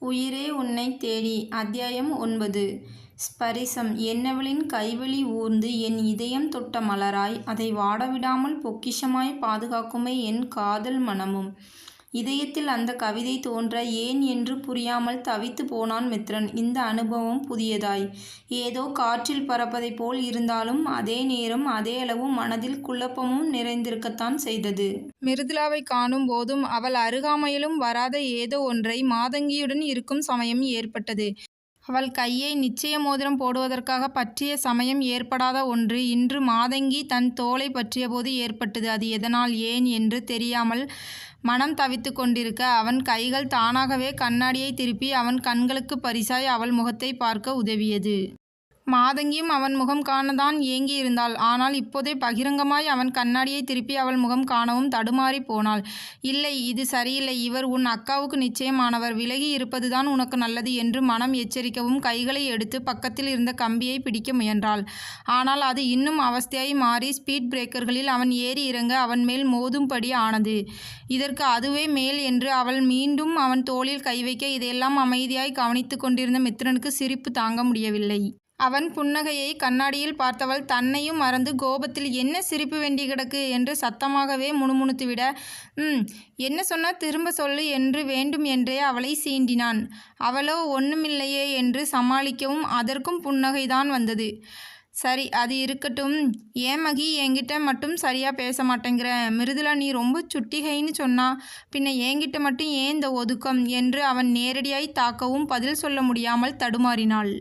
உயிரே உன்னைத் தேடி. அத்தியாயம் ஒன்பது. ஸ்பரிசம். என்னவளின் கைவழி ஊர்ந்து என் இதயம் தொட்ட மலராய் அதை வாடவிடாமல் பொக்கிஷமாய் பாதுகாக்குமே என் காதல் மனமும். இதயத்தில் அந்தக் கவிதை தோன்ற ஏன் என்று புரியாமல் தவித்துப் போனான் மித்திரன். இந்த அனுபவம் புதியதாய், ஏதோ காற்றில் பறப்பதைப் போல் இருந்தாலும் அதே நேரம் அதே அளவு மனதில் குழப்பமும் நிறைந்திருக்கத்தான் செய்தது. மிருதுலாவை காணும் போதும் அவள் அருகாமையிலும் வராத ஏதோ ஒன்றை மாதங்கியுடன் இருக்கும் சமயம் ஏற்பட்டது. அவள் கையை நிச்சய மோதிரம் போடுவதற்காகப் பற்றிய சமயம் ஏற்படாத ஒன்று இன்று மாதங்கி தன் தோலை பற்றியபோது ஏற்பட்டது. அது எதனால், ஏன் என்று தெரியாமல் மனம் தவித்துக் கொண்டிருக்க, அவன் கைகள் தானாகவே கண்ணாடியைத் திருப்பி அவன் கண்களுக்குப் பரிசாய் அவள் முகத்தைப் பார்க்க உதவியது. மாதங்கியும் அவன் முகம் காணத்தான் ஏங்கியிருந்தாள். ஆனால் இப்போதே பகிரங்கமாய் அவன் கண்ணாடியை திருப்பி அவள் முகம் காணவும் தடுமாறிப் போனாள். இல்லை. இது சரியில்லை. இவர் உன் அக்காவுக்கு நிச்சயம் ஆனவர். விலகி இருப்பதுதான் உனக்கு நல்லது என்று மனம் எச்சரிக்கவும் கைகளை எடுத்து பக்கத்தில் இருந்த கம்பியைப் பிடிக்க முயன்றாள். ஆனால் அது இன்னும் அவஸ்தையாய் மாறி ஸ்பீட் பிரேக்கர்களில் அவன் ஏறி இறங்க அவன் மேல் மோதும்படி ஆனது. இதற்கு அதுவே மேல் என்று அவள் மீண்டும் அவன் தோளில் கை வைக்க இதையெல்லாம் அமைதியாய் கவனித்துக் கொண்டிருந்த மித்திரனுக்கு சிரிப்பு தாங்க முடியவில்லை. அவன் புன்னகையை கண்ணாடியில் பார்த்தவள் தன்னையும் மறந்து கோபத்தில் என்ன சிரிப்பு வேண்டி கிடக்கு? என்று சத்தமாகவே முணுமுணுத்துவிட ம். என்ன சொன்னால் திரும்ப சொல்லு என்று வேண்டும் என்றே அவளை சீண்டினான். அவளோ ஒன்றுமில்லையே என்று சமாளிக்கவும் அதற்கும் புன்னகைதான் வந்தது. சரி. அது இருக்கட்டும். ஏன் மகி என்கிட்ட மட்டும் சரியாக பேச மாட்டேங்கிற? மிருதுளா நீ ரொம்ப சுட்டிகைன்னு சொன்னா. பின்ன என்கிட்ட மட்டும் ஏன் இந்த ஒதுக்கம்? என்று அவன் நேரடியாய் தாக்கவும் பதில் சொல்ல முடியாமல் தடுமாறினாள்.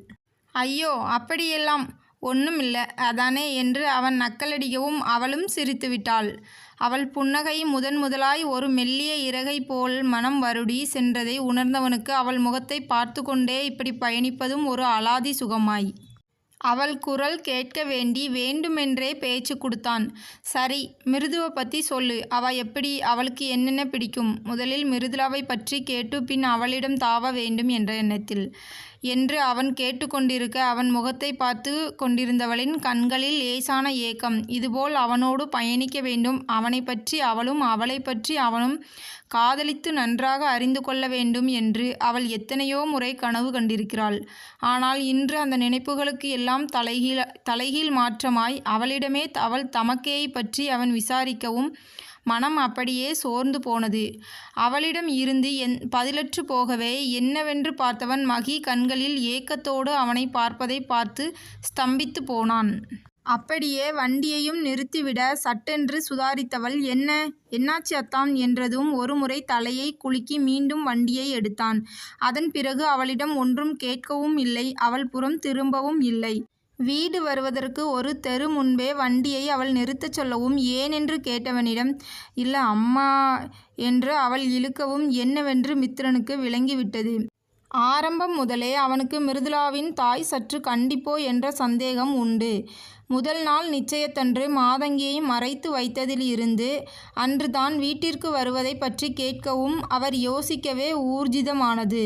ஐயோ அப்படியெல்லாம் ஒன்றும் இல்லை அதானே என்று அவன் நக்கலடிக்கவும் அவளும் சிரித்துவிட்டாள். அவள் புன்னகை முதன் முதலாய் ஒரு மெல்லிய இறகை போல் மனம் வருடி சென்றதை உணர்ந்தவனுக்கு அவள் முகத்தை பார்த்து கொண்டே இப்படி பயணிப்பதும் ஒரு அலாதி சுகமாய். அவள் குரல் கேட்க வேண்டி வேண்டுமென்றே பேச்சு கொடுத்தான் சரி. மிருதுவை பற்றி சொல்லு. அவ எப்படி? அவளுக்கு என்னென்ன பிடிக்கும்? முதலில் மிருதுளாவைப் பற்றி கேட்டு பின் அவளிடம் தாவ வேண்டும் என்ற எண்ணத்தில். என்று அவன் கேட்டுக்கொண்டிருக்க அவன் முகத்தை பார்த்து கொண்டிருந்தவளின் கண்களில் லேசான ஏக்கம். இதுபோல் அவனோடு பயணிக்க வேண்டும். அவனைப் பற்றி அவளும் அவளைப் பற்றி அவனும் காதலித்து நன்றாக அறிந்து கொள்ள வேண்டும் என்று அவள் எத்தனையோ முறை கனவு கண்டிருக்கிறாள். ஆனால் இன்று அந்த நினைப்புகளுக்கு எல்லாம் தலைகீழ் மாற்றமாய் அவளிடமே அவள் தமக்கையைப் பற்றி அவன் விசாரிக்கவும் மனம் அப்படியே சோர்ந்து போனது. அவளிடம் இருந்து என் பதிலற்றுப் போகவே என்னவென்று பார்த்தவன் மகி கண்களில் ஏக்கத்தோடு அவனைப் பார்ப்பதைப் பார்த்து ஸ்தம்பித்துப் போனான். அப்படியே வண்டியையும் நிறுத்திவிட சட்டென்று சுதாரித்தவள் என்ன? என்னாச்சு அத்தான்? என்றதும் ஒருமுறை தலையைக் குலுக்கி மீண்டும் வண்டியை எடுத்தான். அதன் பிறகு அவளிடம் ஒன்றும் கேட்கவும் இல்லை அவள் புறம் திரும்பவும் இல்லை. வீடு வருவதற்கு ஒரு தெரு முன்பே வண்டியை அவள் நிறுத்தச் சொல்லவும் ஏனென்று கேட்டவனிடம் இல்லை அம்மா என்று அவள் இழுக்கவும் என்னவென்று மித்திரனுக்கு விளங்கிவிட்டது. ஆரம்பம் முதலே அவனுக்கு மிருதுலாவின் தாய் சற்று கண்டிப்போ என்ற சந்தேகம் உண்டு. முதல் நாள் நிச்சயத்தன்று மாதங்கியை மறைத்து வைத்ததில் இருந்து அன்று தான் வீட்டிற்கு வருவதைப் பற்றி கேட்கவும் அவர் யோசிக்கவே ஊர்ஜிதமானது.